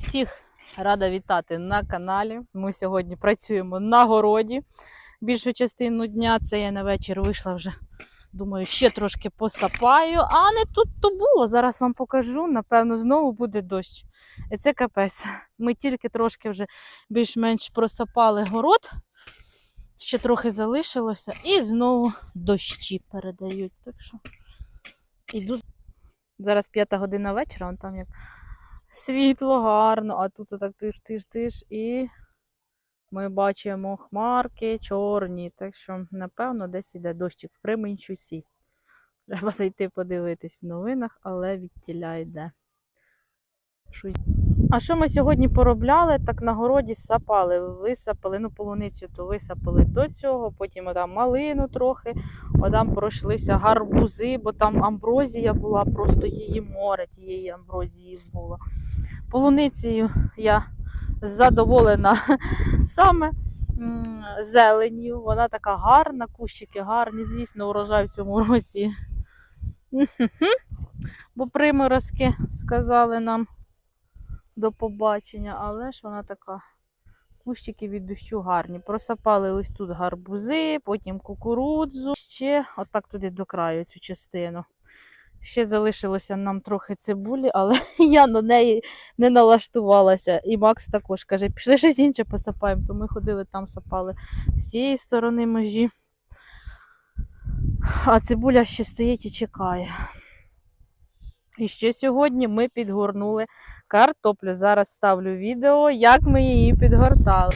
Всіх рада вітати на каналі. Ми сьогодні працюємо на городі. Більшу частину дня це я на вечір вийшла вже. Думаю, ще трошки посапаю, а не тут то було. Зараз вам покажу. Напевно, знову буде дощ. І це капець. Ми тільки трошки вже більш-менш просапали город. Ще трохи залишилося, і знову дощі передають. Так що іду. Зараз п'ята година вечора, вон там як світло гарно, а тут отак тиш-тиш-тиш, і ми бачимо хмарки чорні. Так що, напевно, десь іде дощик в Кременчусі. Треба зайти подивитись в новинах, але відтіля йде. Щось. А що ми сьогодні поробляли? Так на городі сапали, висапали, ну полуницю то висапали до цього, потім там малину трохи, там пройшлися гарбузи, бо там амброзія була, просто її море, тієї амброзії було. Полуницею я задоволена саме м, зеленню. Вона така гарна, кущики гарні. Звісно, урожай в цьому році. Бо приморозки сказали нам до побачення, але ж вона така. Кущики від дощу гарні. Просапали ось тут гарбузи, потім кукурудзу. Ще отак туди до краю цю частину. Ще залишилося нам трохи цибулі, але я на неї не налаштувалася. І Макс також каже, пішли щось інше посапаємо. То ми ходили там, сапали з цієї сторони межі. А цибуля ще стоїть і чекає. І ще сьогодні ми підгорнули картоплю. Зараз ставлю відео, як ми її підгортали.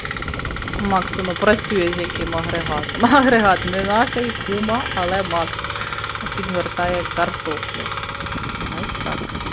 Максимо працює з яким агрегатом. Агрегат не наш, кума, але Макс підгортає картоплю. Ось так.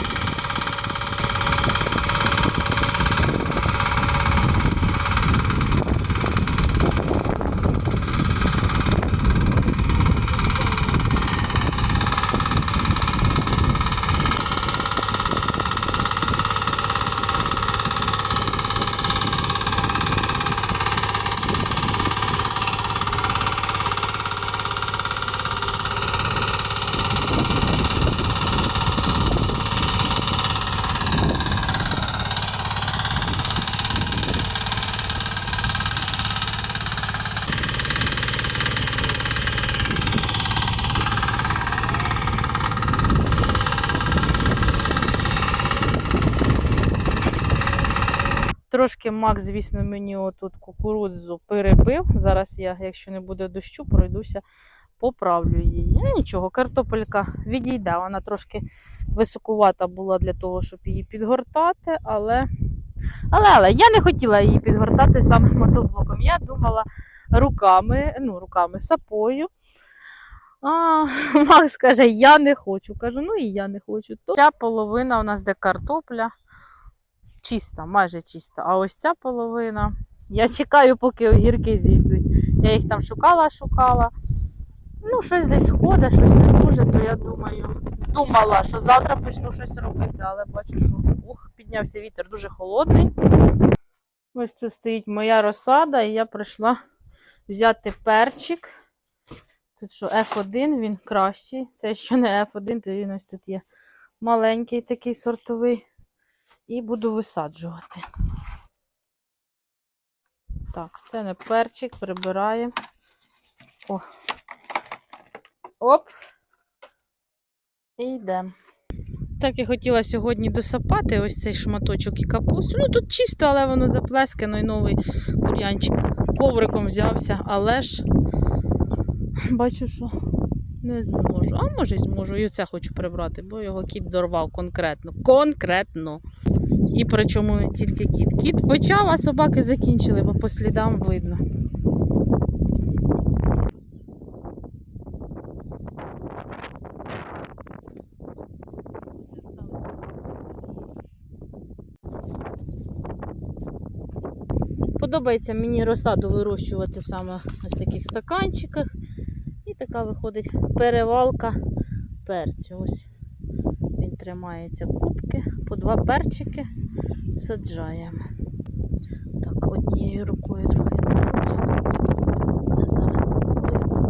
Трошки Макс, звісно, мені отут кукурудзу перебив. Зараз я, якщо не буде дощу, пройдуся, поправлю її. Ну, Нічого, картопелька відійде. Вона трошки високувата була для того, щоб її підгортати, але. Але, але я не хотіла її підгортати саме мотоблоком. Я думала руками, ну, руками сапою. А, Макс каже, я не хочу. Кажу, ну і я не хочу. То ця половина у нас де картопля чиста, майже чиста. А ось ця половина. Я чекаю, поки огірки зійдуть. Я їх там шукала, шукала. Ну, щось десь сходить, щось не дуже, то я думаю, думала, що завтра почну щось робити, але бачу, що ух, піднявся вітер дуже холодний. Ось тут стоїть моя розсада, і я прийшла взяти перчик. Тут що F1, він кращий. Це що не F1, то він ось тут є маленький такий сортовий. І буду висаджувати. Так, це не перчик, прибираємо. О. Оп. І йдемо. Так я хотіла сьогодні досапати ось цей шматочок і капусту. Ну тут чисто, але воно заплескано і новий бур'янчик ковриком взявся, але ж бачу, що не зможу. А може й зможу. І це хочу прибрати, бо його кіт дорвав конкретно. Конкретно. І причому тільки кіт. Кіт почав, а собаки закінчили, бо по слідам видно. Подобається мені розсаду вирощувати саме ось таких стаканчиках. І така виходить перевалка перцю. Ось тримається кубки, по два перчики саджаємо. Так, однією рукою трохи незручно. Але зараз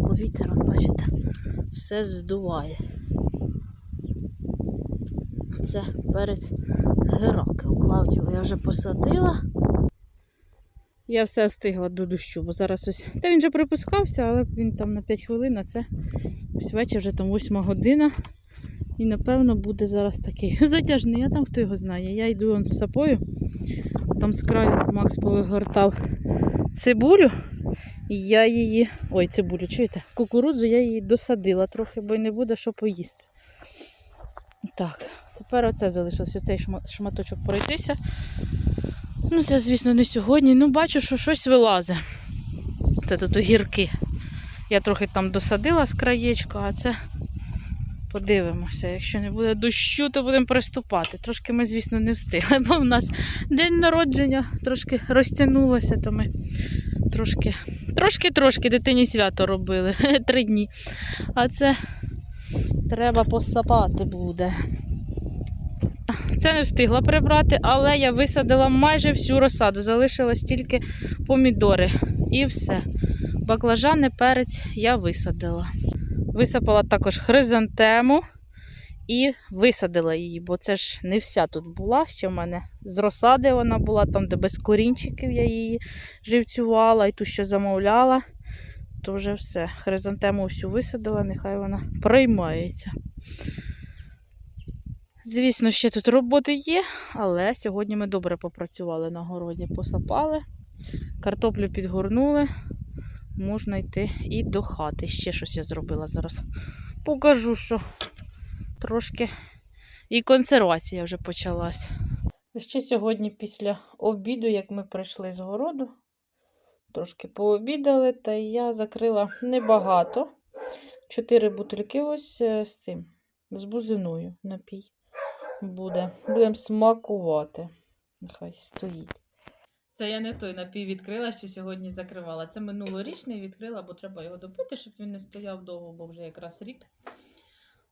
бо вітер, бачите, все здуває. це перець Геракл. Клавдію я вже посадила. Я все встигла до дощу, бо зараз ось. Та він вже припускався, але він там на 5 хвилин, а це ось вечір, вже там 8 година. І напевно буде зараз такий затяжний, а там хто його знає. Я йду он з сапою, там з краю Макс повигортав цибулю. І я її. Ой, цибулю, чуєте? Кукурудзу я її досадила трохи, бо й не буде що поїсти. Так, тепер оце залишилось оцей шматочок пройтися. Ну, це, звісно, не сьогодні. Ну, бачу, що щось вилазить. Це тут огірки. Я трохи там досадила з краєчка, а це подивимося. Якщо не буде дощу, то будемо приступати. Трошки ми, звісно, не встигли, бо в нас день народження трошки розтягнулося, то ми трошки, трошки-трошки дитині свято робили. Три дні. А це треба посапати буде. Це не встигла прибрати, але я висадила майже всю розсаду. Залишилось тільки помідори. І все. Баклажани, перець я висадила. Висипала також хризантему і висадила її, бо це ж не вся тут була. Ще в мене з розсади вона була, там, де без корінчиків я її живцювала, і ту, що замовляла, то вже все. Хризантему всю висадила, нехай вона приймається. Звісно, ще тут роботи є, але сьогодні ми добре попрацювали на городі, посапали, картоплю підгорнули, можна йти і до хати. Ще щось я зробила зараз. Покажу, що трошки і консервація вже почалась. Ще сьогодні після обіду, як ми прийшли з городу, трошки пообідали, та я закрила небагато. Чотири бутильки ось е, з цим, з бузиною напій буде. Будемо смакувати. Нехай стоїть. Це я не той напій відкрила, що сьогодні закривала. Це минулорічний відкрила, бо треба його допити, щоб він не стояв довго, бо вже якраз рік.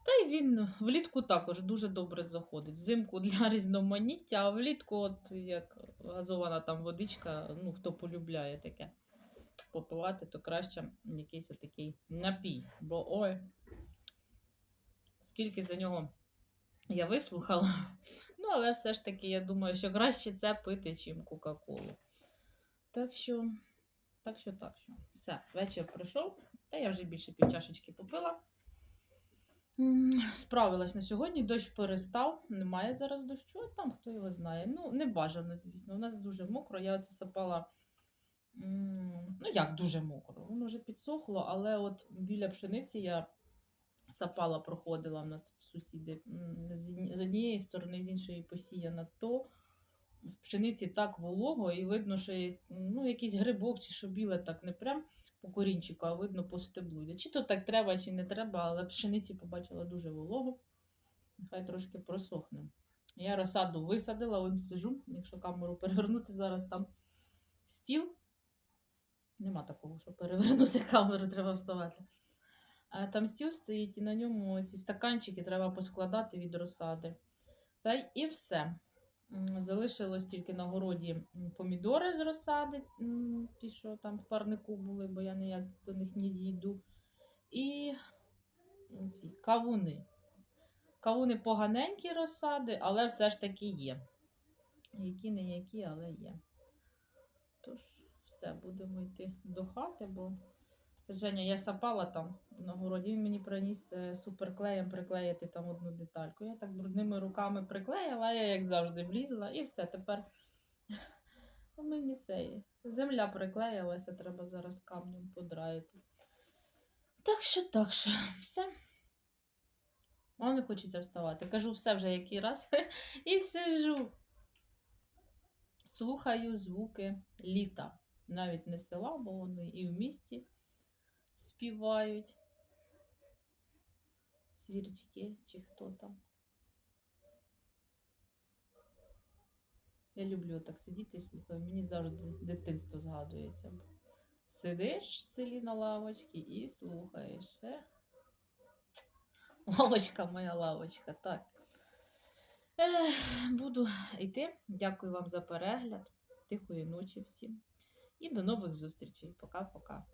Та й він влітку також дуже добре заходить. Взимку для різноманіття, а влітку, от як газована там водичка, ну хто полюбляє таке попивати, то краще якийсь отакий напій. Бо ой, скільки за нього я вислухала. Ну, але все ж таки, я думаю, що краще це пити, чим Кока-Колу. Так що, так що, так що. Все, вечір пройшов, та я вже більше півчашечки попила. Справилась на сьогодні, дощ перестав, немає зараз дощу, а там хто його знає. Ну, не бажано, звісно. У нас дуже мокро. Я оце сапала. Ну, як дуже мокро. Воно вже підсохло, але от біля пшениці я сапала, проходила. У нас тут сусіди з однієї сторони, з іншої посіяна, то в пшениці так волого, і видно, що ну, якийсь грибок чи що біле, так не прям по корінчику, а видно по стеблу. Чи то так треба, чи не треба, але пшениці побачила дуже волого. Нехай трошки просохне. Я розсаду висадила, ось сижу, якщо камеру перевернути зараз там стіл. Нема такого, що перевернути камеру, треба вставати. А там стіл стоїть, і на ньому ці стаканчики треба поскладати від розсади. Та й і все. Залишилось тільки на городі помідори з розсади, ті, що там в парнику були, бо я ніяк до них не дійду. І ці кавуни. Кавуни поганенькі розсади, але все ж таки є. Які не які, але є. Тож, все, будемо йти до хати, бо це Женя, я сапала там на городі. Він мені приніс е, суперклеєм приклеїти там одну детальку. Я так брудними руками приклеїла, я, як завжди, влізла, і все. Тепер у мені це земля приклеїлася, треба зараз камнем подраїти. Так що, так що, все. Вам не хочеться вставати. Кажу все вже який раз. І сижу. Слухаю звуки літа. Навіть не села, бо вони і в місті співають. Свірчки чи хто там. Я люблю так сидіти і слухаю. Мені завжди дитинство згадується. Сидиш в селі на лавочці і слухаєш. Ех. Лавочка моя лавочка, так. Ех, буду йти. Дякую вам за перегляд. Тихої ночі всім. І до нових зустрічей. Пока-пока.